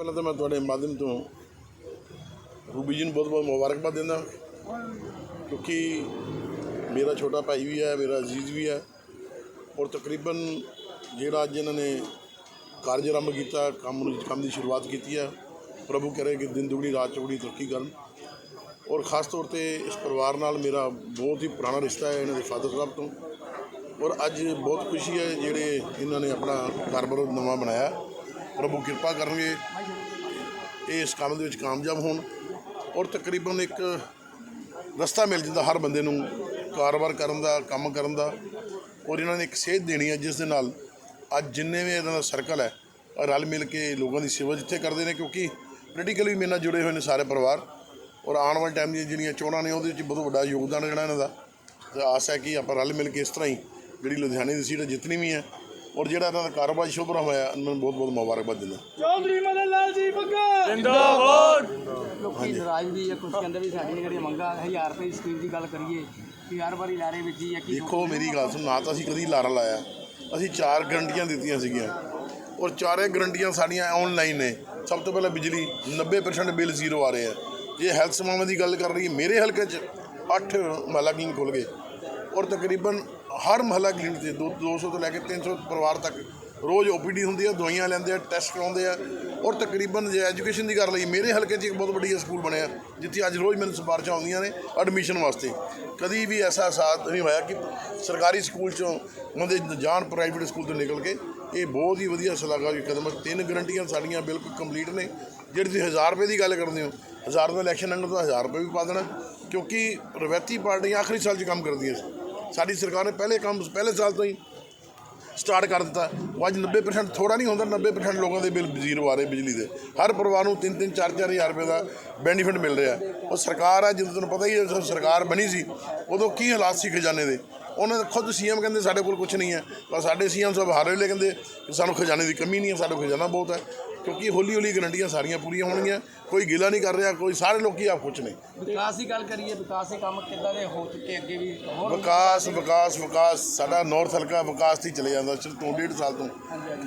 ਪਹਿਲਾਂ ਤਾਂ ਮੈਂ ਤੁਹਾਡੇ ਮਾਧਿਅਮ ਤੋਂ ਰੂਬੀ ਜੀ ਨੂੰ ਬਹੁਤ ਬਹੁਤ ਮੁਬਾਰਕਬਾਦ ਦਿੰਦਾ। ਕਿਉਂਕਿ ਮੇਰਾ ਛੋਟਾ ਭਾਈ ਵੀ ਹੈ, ਮੇਰਾ ਅਜ਼ੀਜ਼ ਵੀ ਹੈ ਔਰ ਤਕਰੀਬਨ ਜਿਹੜਾ ਅੱਜ ਇਹਨਾਂ ਨੇ ਕਾਰਜ ਆਰੰਭ ਕੀਤਾ, ਕੰਮ ਨੂੰ, ਕੰਮ ਦੀ ਸ਼ੁਰੂਆਤ ਕੀਤੀ ਹੈ, ਪ੍ਰਭੂ ਕਰੇ ਕਿ ਦਿਨ ਦੁਗਣੀ, ਰਾਤ ਚੌਗਣੀ ਤਰੱਕੀ ਕਰਨ। ਔਰ ਖਾਸ ਤੌਰ ਤੇ ਇਸ ਪਰਿਵਾਰ ਨਾਲ ਮੇਰਾ ਬਹੁਤ ਹੀ ਪੁਰਾਣਾ ਰਿਸ਼ਤਾ ਹੈ ਇਹਨਾਂ ਦੇ ਫਾਦਰ ਸਾਹਿਬ ਤੋਂ। ਔਰ ਅੱਜ ਬਹੁਤ ਖੁਸ਼ੀ ਹੈ ਜਿਹੜੇ ਇਹਨਾਂ ਨੇ ਆਪਣਾ ਕਾਰੋਬਾਰ ਨਵਾਂ ਬਣਾਇਆ। ਪ੍ਰਭੂ ਕਿਰਪਾ ਕਰਨਗੇ। ਇਹ ਇਸ ਕੰਮ ਦੇ ਵਿੱਚ ਕਾਮਯਾਬ ਹੋਣ ਔਰ ਤਕਰੀਬਨ ਇੱਕ ਰਸਤਾ ਮਿਲ ਜਾਂਦਾ ਹਰ ਬੰਦੇ ਨੂੰ ਕਾਰੋਬਾਰ ਕਰਨ ਦਾ, ਕੰਮ ਕਰਨ ਦਾ ਔਰ ਇਹਨਾਂ ਨੇ ਇੱਕ ਸੇਧ ਦੇਣੀ ਹੈ ਜਿਸ ਦੇ ਨਾਲ ਅੱਜ ਜਿੰਨੇ ਵੀ ਇਹਨਾਂ ਦਾ ਸਰਕਲ ਹੈ, ਰਲ ਮਿਲ ਕੇ ਲੋਕਾਂ ਦੀ ਸੇਵਾ ਜਿੱਥੇ ਕਰਦੇ ਨੇ ਕਿਉਂਕਿ ਪੋਲੀਟੀਕਲੀ ਮੇਰੇ ਨਾਲ ਜੁੜੇ ਹੋਏ ਨੇ ਸਾਰੇ ਪਰਿਵਾਰ ਔਰ ਆਉਣ ਵਾਲੇ ਟਾਈਮ ਦੀਆਂ ਜਿਹੜੀਆਂ ਚੋਣਾਂ ਨੇ ਉਹਦੇ ਵਿੱਚ ਬਹੁਤ ਵੱਡਾ ਯੋਗਦਾਨ ਜਿਹੜਾ ਇਹਨਾਂ ਦਾ। ਤੇ ਆਸ ਹੈ ਕਿ ਆਪਾਂ ਰਲ ਮਿਲ ਕੇ ਇਸ ਤਰ੍ਹਾਂ ਹੀ ਜਿਹੜੀ ਲੁਧਿਆਣੇ ਦੀ ਸੀਟ ਹੈ ਜਿੱਤਣੀ ਵੀ ਹੈ ਔਰ ਜਿਹੜਾ ਇਹਨਾਂ ਦਾ ਕਾਰੋਬਾਰ ਸ਼ੁਭਰਾ ਹੋਇਆ ਉਹਨਾਂ ਨੂੰ ਬਹੁਤ ਬਹੁਤ ਮੁਬਾਰਕਬਾਦ ਦਿੰਦਾ ਚੌਧਰੀ ਮਦਨ ਲਾਲ ਜੀ ਬੱਗਾ ਲੋਕੀ ਨਾਰਾਜ਼ ਵੀ ਆ ਕੁਝ ਕਹਿੰਦੇ ਵੀ ਸਾਡੀਆਂ ਜਿਹੜੀਆਂ ਮੰਗਾਂ 1000 ਰੁਪਏ ਦੀ ਸਕੀਮ ਦੀ ਗੱਲ ਕਰੀਏ ਕਿ ਹਰ ਵਾਰੀ ਲਾਰੇ ਵਿੱਚ ਹੀ ਆ ਕਿ ਦੇਖੋ ਮੇਰੀ ਗੱਲ ਸੁਣ ਨਾ ਤਾਂ ਅਸੀਂ ਕਦੀ ਲਾਰਾ ਲਾਇਆ। ਅਸੀਂ ਚਾਰ ਗਰੰਟੀਆਂ ਦਿੱਤੀਆਂ ਸੀਗੀਆਂ। ਔਰ ਚਾਰੇ ਗਰੰਟੀਆਂ ਸਾਡੀਆਂ ਆਨਲਾਈਨ ਨੇ। ਸਭ ਤੋਂ ਪਹਿਲਾਂ ਬਿਜਲੀ 90% ਬਿੱਲ ਜ਼ੀਰੋ ਆ ਰਹੇ ਆ। ਜੇ ਹੈਲਥ ਸੇਵਾਵਾਂ ਦੀ ਗੱਲ ਕਰ ਰਹੀ ਮੇਰੇ ਹਲਕੇ 'ਚ 8 ਮਹੱਲਾ ਕਲੀਨਿਕ ਖੁੱਲ ਗਏ। ਔਰ ਤਕਰੀਬਨ ਹਰ ਮਹੱਲਾ ਕਲੀਨਿਕ ਤੇ ਦੋ- 200 ਤੋਂ ਲੈ ਕੇ 300 ਪਰਿਵਾਰ ਤੱਕ ਰੋਜ਼ ਓਪੀਡੀ ਹੁੰਦੀ ਆ, ਦਵਾਈਆਂ ਲੈਂਦੇ ਆ ਟੈਸਟ ਕਰਾਉਂਦੇ ਆ ਔਰ ਤਕਰੀਬਨ ਜੇ ਐਜੂਕੇਸ਼ਨ ਦੀ ਗੱਲ ਲਈ, ਮੇਰੇ ਹਲਕੇ 'ਚ ਇੱਕ ਬਹੁਤ ਵੱਡੀ ਸਕੂਲ ਬਣਿਆ, ਜਿੱਥੇ ਅੱਜ ਰੋਜ਼ ਮੈਨੂੰ ਸਿਫਾਰਸ਼ਾਂ ਆਉਂਦੀਆਂ ਨੇ ਐਡਮਿਸ਼ਨ ਵਾਸਤੇ। ਕਦੀ ਵੀ ਐਸਾ ਸਾਥ ਨਹੀਂ ਹੋਇਆ ਕਿ ਸਰਕਾਰੀ ਸਕੂਲ 'ਚੋਂ ਉਹਦੇ ਜਾਣ ਪ੍ਰਾਈਵੇਟ ਸਕੂਲ ਤੋਂ ਨਿਕਲ ਕੇ, ਇਹ ਬਹੁਤ ਹੀ ਵਧੀਆ ਸਲਾਹਕਾਰ ਕਦਮ ਹੈ ਤਿੰਨ ਗਰੰਟੀਆਂ ਸਾਡੀਆਂ ਬਿਲਕੁਲ ਕੰਪਲੀਟ ਨੇ। ਜਿਹੜੀ ਤੁਸੀਂ 1000 ਰੁਪਏ ਦੀ ਗੱਲ ਕਰਦੇ ਹੋ 1000 ਰੁਪਏ ਇਲੈਕਸ਼ਨ ਲੰਘਣ ਤੋਂ 1000 ਰੁਪਏ ਵੀ ਪਾ ਦੇਣਾ, ਕਿਉਂਕਿ ਰਵੈਤੀ ਪਾਰਟੀਆਂ ਆਖਰੀ ਸਾਲ 'ਚ ਕੰਮ ਕਰਦੀਆਂ ਸੀ। ਸਾਡੀ ਸਰਕਾਰ ਨੇ ਪਹਿਲੇ ਕੰਮ, ਪਹਿਲੇ ਸਾਲ ਤੋਂ ਹੀ ਸਟਾਰਟ ਕਰ ਦਿੱਤਾ। ਉਹ ਅੱਜ 90% ਥੋੜਾ ਨਹੀਂ ਹੁੰਦਾ 90% ਲੋਕਾਂ ਦੇ ਬਿੱਲ ਜ਼ੀਰੋ ਆ ਰਹੇ ਬਿਜਲੀ ਦੇ। ਹਰ ਪਰਿਵਾਰ ਨੂੰ 3-3 4-4 ਹਜ਼ਾਰ ਰੁਪਏ ਦਾ ਬੈਨੀਫਿਟ ਮਿਲ ਰਿਹਾ। ਉਹ ਸਰਕਾਰ ਹੈ ਜਦੋਂ ਤੁਹਾਨੂੰ ਪਤਾ ਹੀ ਹੈ ਸਰਕਾਰ ਬਣੀ ਸੀ, ਉਦੋਂ ਕੀ ਹਾਲਾਤ ਸੀ ਖਜ਼ਾਨੇ ਦੇ? ਉਹਨਾਂ ਦੇ ਖੁਦ ਸੀਐਮ ਕਹਿੰਦੇ ਸਾਡੇ ਕੋਲ ਕੁਝ ਨਹੀਂ ਹੈ। ਪਰ ਸਾਡੇ ਸੀਐਮ ਸਾਹਿਬ ਹਰ ਵੇਲੇ ਕਹਿੰਦੇ ਸਾਨੂੰ ਖਜ਼ਾਨੇ ਦੀ ਕਮੀ ਨਹੀਂ ਹੈ, ਸਾਡੇ ਖਜ਼ਾਨਾ ਬਹੁਤ ਹੈ। ਕਿਉਂਕਿ ਹੌਲੀ ਹੌਲੀ ਗਰੰਟੀਆਂ ਸਾਰੀਆਂ ਪੂਰੀਆਂ ਹੋਣਗੀਆਂ। ਕੋਈ ਗਿਲਾ ਨਹੀਂ ਕਰ ਰਿਹਾ ਕੋਈ ਸਾਰੇ ਲੋਕੀ ਆ ਖੁਸ਼ ਨੇ। ਵਿਕਾਸ ਦੀ ਗੱਲ ਕਰੀਏ ਵਿਕਾਸ ਦੇ ਕੰਮ ਕਿੱਦਾਂ ਦੇ ਹੋ ਚੁੱਕੇ ਅੱਗੇ ਵੀ ਹੋਰ ਵਿਕਾਸ ਵਿਕਾਸ ਵਿਕਾਸ। ਸਾਡਾ ਨਾਰਥ ਹਲਕਾ ਵਿਕਾਸ ਤੇ ਹੀ ਚਲੇ ਜਾਂਦਾ ਸਿਰ ਤੋਂ ਡੇਢ ਸਾਲ ਤੋਂ।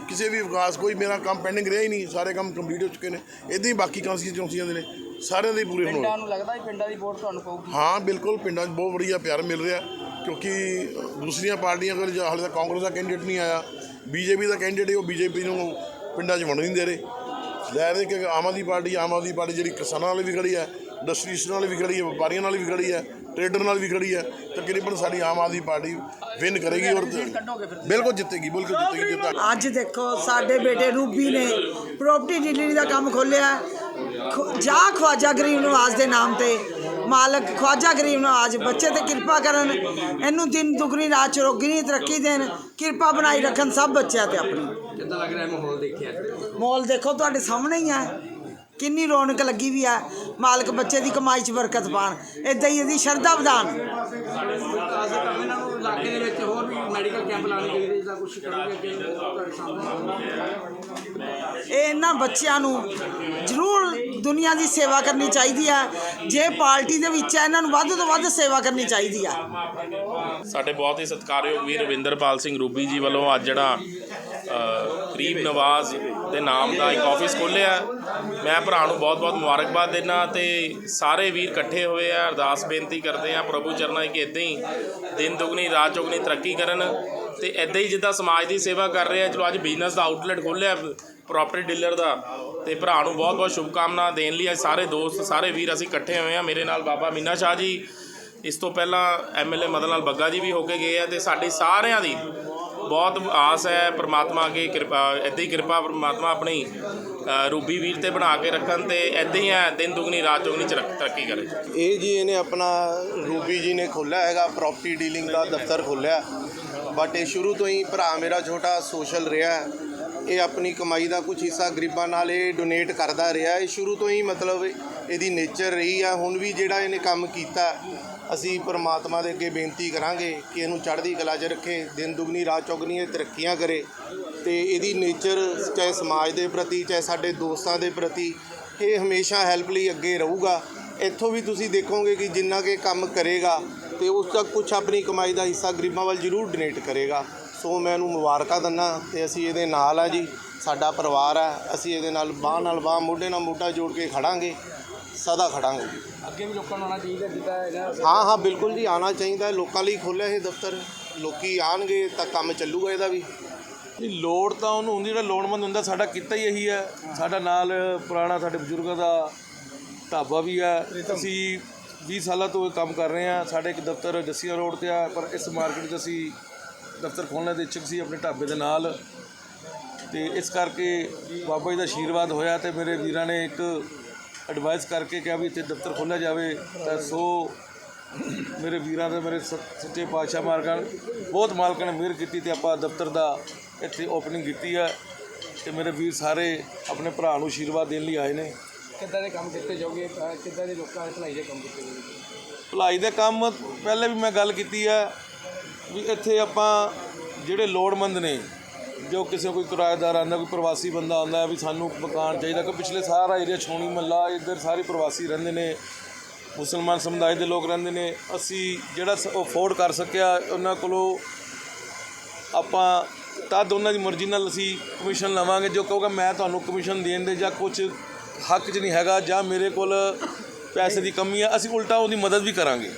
ਕਿਸੇ ਵੀ ਵਿਕਾਸ ਕੋਈ ਮੇਰਾ ਕੰਮ ਪੈਂਡਿੰਗ ਰਿਹਾ ਹੀ ਨਹੀਂ ਸਾਰੇ ਕੰਮ ਕੰਪਲੀਟ ਹੋ ਚੁੱਕੇ ਨੇ। ਇਦਾਂ ਹੀ ਬਾਕੀ ਕਾਂਸਟੀਚੁਐਂਸੀਆਂ ਦੇ ਨੇ ਸਾਰਿਆਂ ਦੇ ਹੀ ਪੂਰੇ ਹੋਣ। ਪਿੰਡਾਂ ਨੂੰ ਲੱਗਦਾ ਵੀ ਪਿੰਡਾਂ ਦੀ ਵੋਟ ਤੁਹਾਨੂੰ ਪਊਗੀ? ਹਾਂ ਬਿਲਕੁਲ ਪਿੰਡਾਂ 'ਚ ਬਹੁਤ ਵਧੀਆ ਪਿਆਰ ਮਿਲ ਰਿਹਾ ਕਿਉਂਕਿ ਦੂਸਰੀਆਂ ਪਾਰਟੀਆਂ ਕੋਲ ਹਾਲੇ ਤੱਕ ਕਾਂਗਰਸ ਦਾ ਕੈਂਡੀਡੇਟ ਨਹੀਂ ਆਇਆ ਬੀਜੇਪੀ ਦਾ ਕੈਂਡੀਡੇਟ ਹੈ ਉਹ ਬੀਜੇਪੀ ਨੂੰ ਪਿੰਡਾਂ 'ਚ ਵੰਡ ਨਹੀਂ ਦੇ ਰਹੇ ਲੈ ਰਹੇ ਕਿ ਆਮ ਆਦਮੀ ਪਾਰਟੀ ਆਮ ਆਦਮੀ ਪਾਰਟੀ ਜਿਹੜੀ ਕਿਸਾਨਾਂ ਨਾਲ ਵੀ ਖੜੀ ਹੈ ਇੰਡਸਟਰੀਜ਼ ਨਾਲ ਵੀ ਖੜੀ ਹੈ ਵਪਾਰੀਆਂ ਨਾਲ ਵੀ ਖੜੀ ਹੈ ਟ੍ਰੇਡਰ ਨਾਲ ਵੀ ਖੜੀ ਹੈ ਤਕਰੀਬਨ ਸਾਡੀ ਆਮ ਆਦਮੀ ਪਾਰਟੀ ਵਿਨ ਕਰੇਗੀ ਔਰ ਬਿਲਕੁਲ ਜਿੱਤੇਗੀ ਬਿਲਕੁਲ ਜਿੱਤੇਗੀ ਅੱਜ ਦੇਖੋ ਸਾਡੇ ਬੇਟੇ ਰੂਬੀ ਨੇ ਪ੍ਰਾਪਰਟੀ ਡੀਲਰੀ ਦਾ ਕੰਮ ਖੋਲਿਆ ਜਾ ਖਵਾਜਾ ਗਰੀਬ ਨਵਾਜ਼ ਦੇ ਨਾਮ ਤੇ। ਮਾਲਕ ਖਵਾਜਾ ਗਰੀਬ ਨਵਾਜ਼ ਬੱਚੇ ਤੇ ਕਿਰਪਾ ਕਰਨ ਇਹਨੂੰ ਦਿਨ ਦੁਗਣੀ ਰਾਤ ਚੌਗਣੀ ਤਰੱਕੀ ਦੇਣ ਕਿਰਪਾ ਬਣਾਈ ਰੱਖਣ ਸਭ ਬੱਚਿਆਂ ਤੇ ਆਪਣੀ। ਕਿੱਦਾਂ ਲੱਗ ਰਿਹਾ ਮਾਹੌਲ ਦੇਖਿਆ? ਮੌਲ ਦੇਖੋ ਤੁਹਾਡੇ ਸਾਹਮਣੇ ਹੀ ਆ। ਕਿੰਨੀ ਰੌਣਕ ਲੱਗੀ ਵੀ ਆ ਮਾਲਕ ਬੱਚੇ ਦੀ ਕਮਾਈ 'ਚ ਬਰਕਤ ਪਾਣ। ਇਦਾਂ ਹੀ ਇਹਦੀ ਸ਼ਰਧਾ ਵਧਾਣ। ਦੇ ਕੰਮ ਇਹਨਾਂ ਨੂੰ ਇਲਾਕੇ ਦੇ ਵਿੱਚ ਹੋਰ ਵੀ ਮੈਡੀਕਲ ਕੈਂਪ ਲਾਣੇ ਚਾਹੀਦੇ ਜਾਂ ਕੁਝ ਕਰੋਗੇ ਅੱਗੇ ਤੁਹਾਡੇ ਸਾਹਮਣੇ ਇਹ ਇਹਨਾਂ ਬੱਚਿਆਂ ਨੂੰ ਜ਼ਰੂਰ ਦੁਨੀਆ ਦੀ ਸੇਵਾ ਕਰਨੀ ਚਾਹੀਦੀ ਆ। ਜੇ ਪਾਰਟੀ ਦੇ ਵਿੱਚ ਆ ਇਹਨਾਂ ਨੂੰ ਵੱਧ ਤੋਂ ਵੱਧ ਸੇਵਾ ਕਰਨੀ ਚਾਹੀਦੀ ਆ। ਸਾਡੇ ਬਹੁਤ ਹੀ ਸਤਿਕਾਰਯੋਗ ਵੀਰ ਰਵਿੰਦਰਪਾਲ ਸਿੰਘ ਰੂਬੀ ਜੀ ਵੱਲੋਂ ਅੱਜ ਜਿਹੜਾ ਅ, ਕਰੀਬ ਨਵਾਜ਼ ਦੇ ਨਾਮ ਦਾ ਇੱਕ ਆਫਿਸ ਖੋਲ੍ਹਿਆ ਮੈਂ ਭਰਾ ਨੂੰ ਬਹੁਤ-ਬਹੁਤ ਮੁਬਾਰਕਬਾਦ ਦੇਣਾ ਤੇ ਸਾਰੇ ਵੀਰ ਇਕੱਠੇ ਹੋਏ ਆ ਅਰਦਾਸ ਬੇਨਤੀ ਕਰਦੇ ਆ ਪ੍ਰਭੂ ਚਰਨਾਂ 'ਚ ਕਿ ਇਦਾਂ ਹੀ ਦਿਨ ਦੁਗਣੀ ਰਾਤ ਚੌਗਣੀ ਤਰੱਕੀ ਕਰਨ। ਤੇ ਇਦਾਂ ਹੀ ਜਿੱਦਾਂ ਸਮਾਜ ਦੀ ਸੇਵਾ ਕਰ ਰਹੇ ਆ ਚਲੋ ਅੱਜ ਬਿਜ਼ਨਸ ਦਾ ਆਊਟਲੈਟ ਖੋਲ੍ਹਿਆ ਪ੍ਰੋਪਰਟੀ ਡੀਲਰ ਦਾ। ਤੇ ਭਰਾ ਨੂੰ ਬਹੁਤ-ਬਹੁਤ ਸ਼ੁਭਕਾਮਨਾ ਦੇਣ ਲਈ ਅੱਜ ਸਾਰੇ ਦੋਸਤ ਸਾਰੇ ਵੀਰ ਅਸੀਂ ਇਕੱਠੇ ਹੋਏ ਆ ਮੇਰੇ ਨਾਲ ਬਾਬਾ ਮੀਨਾ ਸ਼ਾਹ ਜੀ। ਇਸ ਤੋਂ ਪਹਿਲਾਂ ਐਮਐਲਏ ਮਦਨ ਲਾਲ ਬੱਗਾ ਜੀ ਵੀ ਹੋ ਕੇ ਗਏ ਆ ਤੇ ਸਾਡੀ ਸਾਰਿਆਂ ਦੀ ਬਹੁਤ ਆਸ ਹੈ ਪ੍ਰਮਾਤਮਾ ਅੱਗੇ ਕਿਰਪਾ, ਇੱਦਾਂ ਹੀ ਕਿਰਪਾ ਪ੍ਰਮਾਤਮਾ ਆਪਣੀ ਰੂਬੀ ਵੀਰ ਤੇ ਬਣਾ ਕੇ ਰੱਖਣ ਤੇ ਇੱਦਾਂ ਹੀ ਹੈ, ਦਿਨ ਦੁਗਣੀ, ਰਾਤ ਚੌਗਣੀ ਚ ਰੱਖ- ਤਰੱਕੀ ਕਰੇ। ਇਹ ਜੀ ਇਹਨੇ ਆਪਣਾ ਰੂਬੀ ਜੀ ਨੇ ਖੋਲ੍ਹਿਆ ਹੈਗਾ ਪ੍ਰਾਪਰਟੀ ਡੀਲਿੰਗ ਦਾ ਦਫ਼ਤਰ ਖੋਲ੍ਹਿਆ ਬਟ ਇਹ ਸ਼ੁਰੂ ਤੋਂ ਹੀ ਭਰਾ ਮੇਰਾ ਛੋਟਾ ਸੋਸ਼ਲ ਰਿਹਾ ਇਹ ਆਪਣੀ ਕਮਾਈ ਦਾ ਕੁਝ ਹਿੱਸਾ ਗਰੀਬਾਂ ਨਾਲ ਇਹ ਡੋਨੇਟ ਕਰਦਾ ਰਿਹਾ ਇਹ ਸ਼ੁਰੂ ਤੋਂ ਹੀ ਮਤਲਬ ਇਹਦੀ ਨੇਚਰ ਰਹੀ ਆ। ਹੁਣ ਵੀ ਜਿਹੜਾ ਇਹਨੇ ਕੰਮ ਕੀਤਾ, ਅਸੀਂ ਪਰਮਾਤਮਾ ਦੇ ਅੱਗੇ ਬੇਨਤੀ ਕਰਾਂਗੇ ਕਿ ਇਹਨੂੰ ਚੜ੍ਹਦੀ ਕਲਾ 'ਚ ਰੱਖੇ, ਦਿਨ ਦੁਗਣੀ, ਰਾਤ ਚੌਗਣੀ ਇਹ ਤਰੱਕੀਆਂ ਕਰੇ ਤੇ ਇਹਦੀ ਨੇਚਰ ਚਾਹੇ ਸਮਾਜ ਦੇ ਪ੍ਰਤੀ, ਚਾਹੇ ਸਾਡੇ ਦੋਸਤਾਂ ਦੇ ਪ੍ਰਤੀ, ਇਹ ਹਮੇਸ਼ਾ ਹੈਲਪ ਲਈ ਅੱਗੇ ਰਹੂਗਾ। ਇੱਥੋਂ ਵੀ ਤੁਸੀਂ ਦੇਖੋਗੇ ਕਿ ਜਿੰਨਾ ਕਿ ਕੰਮ ਕਰੇਗਾ ਤੇ ਉਸ ਦਾ ਕੁਝ ਆਪਣੀ ਕਮਾਈ ਦਾ ਹਿੱਸਾ ਗਰੀਬਾਂ ਵੱਲ ਜ਼ਰੂਰ ਡੋਨੇਟ ਕਰੇਗਾ। ਸੋ ਮੈਂ ਉਹਨੂੰ ਮੁਬਾਰਕਾਂ ਦਿੰਦਾ ਤੇ ਅਸੀਂ ਇਹਦੇ ਨਾਲ ਆ ਜੀ ਸਾਡਾ ਪਰਿਵਾਰ ਹੈ ਅਸੀਂ ਇਹਦੇ ਨਾਲ ਬਾਹ ਨਾਲ ਬਾਹ ਮੋਢੇ ਨਾਲ ਮੋਢਾ ਜੋੜ ਕੇ ਖੜਾਂਗੇ ਸਦਾ ਖੜਾਂਗੇ। ਅੱਗੇ ਵੀ ਲੋਕਾਂ ਨੂੰ ਆਉਣਾ ਚਾਹੀਦਾ ਜਿੱਦਾਂ ਇਹਨਾਂ ਹਾਂ ਹਾਂ ਬਿਲਕੁਲ ਜੀ ਆਉਣਾ ਚਾਹੀਦਾ ਹੈ ਲੋਕਾਂ ਲਈ ਖੋਲ੍ਹਿਆ ਇਹ ਦਫ਼ਤਰ ਲੋਕੀ ਆਣਗੇ ਤਾਂ ਕੰਮ ਚੱਲੂਗਾ ਇਹਦਾ ਵੀ। ਨਹੀਂ ਲੋੜ ਤਾਂ ਉਹਨੂੰ ਹੁੰਦੀ ਜਿਹੜਾ ਲੋੜਵੰਦ ਹੁੰਦਾ ਸਾਡਾ ਕੀਤਾ ਹੀ ਇਹੀ ਹੈ। ਸਾਡਾ ਨਾਲ ਪੁਰਾਣਾ ਸਾਡੇ ਬਜ਼ੁਰਗਾਂ ਦਾ ਢਾਬਾ ਵੀ ਹੈ। ਅਸੀਂ 20 ਸਾਲਾਂ ਤੋਂ ਇਹ ਕੰਮ ਕਰ ਰਹੇ ਹਾਂ। ਸਾਡੇ ਇੱਕ ਦਫ਼ਤਰ ਜੱਸੀਆਂ ਰੋਡ ਤੇ ਆ ਪਰ ਇਸ ਮਾਰਕੀਟ 'ਚ ਅਸੀਂ ਦਫ਼ਤਰ ਖੋਲ੍ਹਣ ਦੇ ਇੱਛੁਕ ਸੀ ਆਪਣੇ ਢਾਬੇ ਦੇ ਨਾਲ ਤੇ ਇਸ ਕਰਕੇ ਬਾਬਾ ਜੀ ਦਾ ਆਸ਼ੀਰਵਾਦ ਹੋਇਆ ਤੇ ਮੇਰੇ ਵੀਰਾਂ ਨੇ ਇੱਕ ਐਡਵਾਈਸ ਕਰਕੇ ਕਿਹਾ ਵੀ ਇੱਥੇ ਦਫ਼ਤਰ ਖੋਲ੍ਹਿਆ ਜਾਵੇ ਤਾਂ ਸੋ ਮੇਰੇ ਵੀਰਾਂ ਦੇ ਮੇਰੇ ਸੱਚੇ ਪਾਤਸ਼ਾਹ ਨੇ ਬਹੁਤ ਮਾਲਕਾਂ ਨੇ ਮਿਹਰ ਕੀਤੀ ਤੇ ਆਪਾਂ ਦਫ਼ਤਰ ਦਾ ਇੱਥੇ ਓਪਨਿੰਗ ਕੀਤੀ ਹੈ ਤੇ ਮੇਰੇ ਵੀਰ ਸਾਰੇ ਆਪਣੇ ਭਰਾ ਨੂੰ ਆਸ਼ੀਰਵਾਦ ਦੇਣ ਲਈ ਆਏ ਨੇ। ਕਿੱਦਾਂ ਦੇ ਕੰਮ ਕੀਤੇ ਜਾਓਗੇ? ਕਿੱਦਾਂ ਦੇ ਲੋਕਾਂ ਦੇ ਭਲਾਈ ਦੇ ਕੰਮ ਕੀਤੇ ਜਾਓਗੇ? ਭਲਾਈ ਦੇ ਕੰਮ ਪਹਿਲੇ ਵੀ ਮੈਂ ਗੱਲ ਕੀਤੀ ਹੈ ਵੀ ਇੱਥੇ ਆਪਾਂ ਜਿਹੜੇ ਲੋੜਮੰਦ ਨੇ, ਜੋ ਕਿਸੇ ਕੋਈ ਕਿਰਾਏਦਾਰ ਆਉਂਦਾ ਕੋਈ ਪ੍ਰਵਾਸੀ ਬੰਦਾ ਆਉਂਦਾ ਵੀ ਸਾਨੂੰ ਮਕਾਨ ਚਾਹੀਦਾ ਕਿ ਪਿਛਲੇ ਸਾਰਾ ਏਰੀਆ ਛੋਣੀ ਮੱਲਾ, ਇੱਧਰ ਸਾਰੇ ਪ੍ਰਵਾਸੀ ਰਹਿੰਦੇ ਨੇ, ਮੁਸਲਮਾਨ ਸਮੁਦਾਇ ਦੇ ਲੋਕ ਰਹਿੰਦੇ ਨੇ, ਅਸੀਂ ਜਿਹੜਾ ਉਹ ਅਫੋਰਡ ਕਰ ਸਕਿਆ, ਉਹਨਾਂ ਕੋਲੋਂ ਆਪਾਂ ਤਦ ਉਹਨਾਂ ਦੀ ਮਰਜ਼ੀ ਨਾਲ ਅਸੀਂ ਕਮਿਸ਼ਨ ਲਵਾਂਗੇ, ਜੋ ਕਹੂਗਾ ਮੈਂ ਤੁਹਾਨੂੰ ਕਮਿਸ਼ਨ ਦੇਣ ਦੇ ਜਾਂ ਕੁਝ ਹੱਕ 'ਚ ਨਹੀਂ ਹੈਗਾ, ਜਾਂ ਮੇਰੇ ਕੋਲ ਪੈਸੇ ਦੀ ਕਮੀ ਹੈ ਅਸੀਂ ਉਲਟਾ ਉਹਦੀ ਮਦਦ ਵੀ ਕਰਾਂਗੇ।